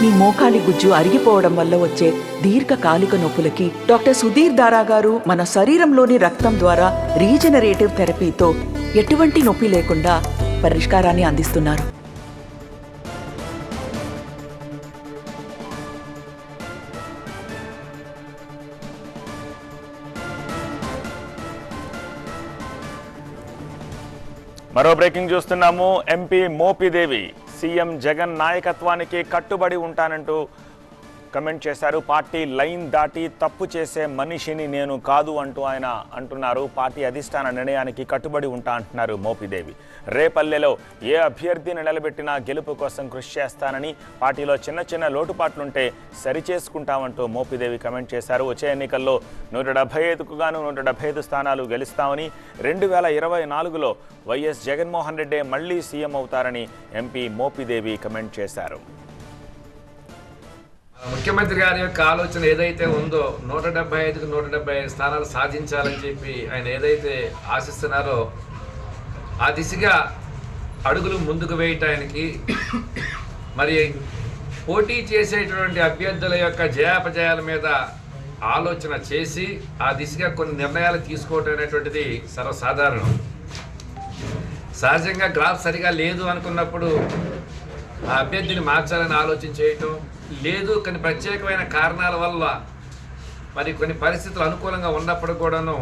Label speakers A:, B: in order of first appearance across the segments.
A: మీ మోకాలి గుజ్జు అరిగిపోవడం వల్ల వచ్చే దీర్ఘకాలిక నొప్పులకి డాక్టర్ సుధీర్ దారా గారు మన శరీరంలోని రక్తం ద్వారా రీజనరేటివ్ థెరపీతో ఎటువంటి నొప్పి లేకుండా పరిష్కారాన్ని అందిస్తున్నారు.
B: మరో బ్రేకింగ్ చూస్తున్నాము. ఎంపీ మోపిదేవి. సీఎం జగన్ నాయకత్వానికి కట్టుబడి ఉంటానంటూ కమెంట్ చేశారు. పార్టీ లైన్ దాటి తప్పు చేసే మనిషిని నేను కాదు అంటూ ఆయన అంటున్నారు. పార్టీ అధిష్టాన నిర్ణయానికి కట్టుబడి ఉంటా అంటున్నారు మోపిదేవి. రేపల్లెలో ఏ అభ్యర్థిని నిలబెట్టినా గెలుపు కోసం కృషి చేస్తానని పార్టీలో చిన్న చిన్న లోటుపాట్లుంటే సరిచేసుకుంటామంటూ మోపిదేవి కమెంట్ చేశారు. వచ్చే ఎన్నికల్లో నూట డెబ్బై ఐదుకు గాను నూట డెబ్బై ఐదు స్థానాలు గెలుస్తామని రెండు వేల ఇరవై నాలుగులో వైఎస్ జగన్మోహన్ రెడ్డి మళ్ళీ సీఎం అవుతారని ఎంపీ మోపిదేవి కమెంట్ చేశారు.
C: ముఖ్యమంత్రి గారి యొక్క ఆలోచన ఏదైతే ఉందో నూట డెబ్బై ఐదుకు నూట డెబ్బై ఐదు స్థానాలు సాధించాలని చెప్పి ఆయన ఏదైతే ఆశిస్తున్నారో ఆ దిశగా అడుగులు ముందుకు వేయటానికి మరి పోటీ చేసేటువంటి అభ్యర్థుల యొక్క జయాపజయాల మీద ఆలోచన చేసి ఆ దిశగా కొన్ని నిర్ణయాలు తీసుకోవటం అనేటువంటిది సర్వసాధారణం. సహజంగా గ్రాఫ్ సరిగా లేదు అనుకున్నప్పుడు ఆ అభ్యర్థిని మార్చాలని ఆలోచన చేయటం లేదు కొన్ని ప్రత్యేకమైన కారణాల వల్ల మరి కొన్ని పరిస్థితులు అనుకూలంగా ఉన్నప్పుడు కూడాను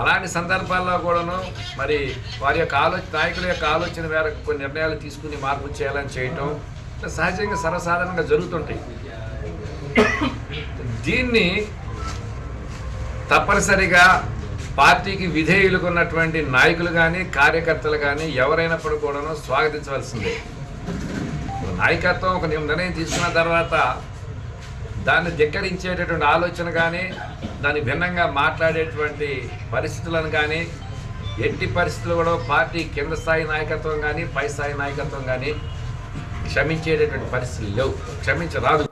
C: అలాంటి సందర్భాల్లో కూడాను మరి వారి యొక్క ఆలోచన నాయకుల యొక్క ఆలోచన మేరకు కొన్ని నిర్ణయాలు తీసుకుని మార్పు చేయాలని చేయటం సహజంగా సర్వసాధారణంగా జరుగుతుంటాయి. దీన్ని తప్పనిసరిగా పార్టీకి విధేయులకు ఉన్నటువంటి నాయకులు కానీ కార్యకర్తలు కానీ ఎవరైనప్పుడు కూడాను స్వాగతించవలసిందే. నాయకత్వం ఒక నిర్ణయం తీసుకున్న తర్వాత దాన్ని ధిక్కరించేటటువంటి ఆలోచన కానీ దాన్ని భిన్నంగా మాట్లాడేటువంటి పరిస్థితులను కానీ ఎట్టి పరిస్థితులు కూడా పార్టీ కింద స్థాయి నాయకత్వం కానీ పై స్థాయి నాయకత్వం కానీ క్షమించేటటువంటి పరిస్థితులు లేవు. క్షమించరాదు.